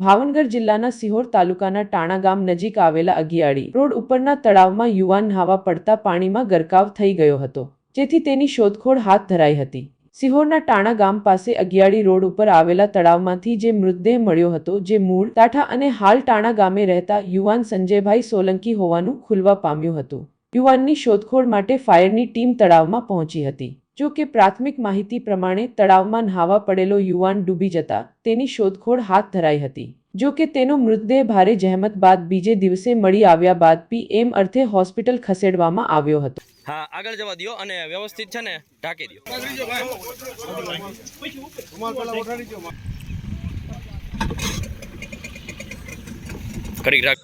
ભાવનગર જિલ્લાના સિહોર તાલુકાના ટાણા ગામ નજીક આવેલા અગિયાળી રોડ ઉપરના તળાવમાં યુવાન નહાવા પડતા પાણીમાં ગરકાવ થઈ ગયો હતો, જેથી તેની શોધખોળ હાથ ધરાઈ હતી. સિહોરના ટાણા ગામ પાસે અગિયાળી રોડ ઉપર આવેલા તળાવમાંથી જે મૃતદેહ મળ્યો હતો, જે મૂળ તાઠા અને હાલ ટાણા ગામે રહેતા યુવાન સંજયભાઈ સોલંકી હોવાનું ખુલવા પામ્યું હતું. યુવાનની શોધખોળ માટે ફાયરની ટીમ તળાવમાં પહોંચી હતી. જો કે પ્રાથમિક માહિતી પ્રમાણે તળાવમાં નહાવા પડેલો યુવાન ડૂબી જતા તેની શોધખોળ હાથ ધરાઈ હતી. જો કે તેનો મૃતદેહ ભારે જહેમત બાદ બીજે દિવસે મળી આવ્યા બાદ પીએમ અર્થે હોસ્પિટલ ખસેડવામાં આવ્યો હતો. હા, આગળ જવા દો અને વ્યવસ્થિત છે ને ઢાંકી દો કરી રાખ.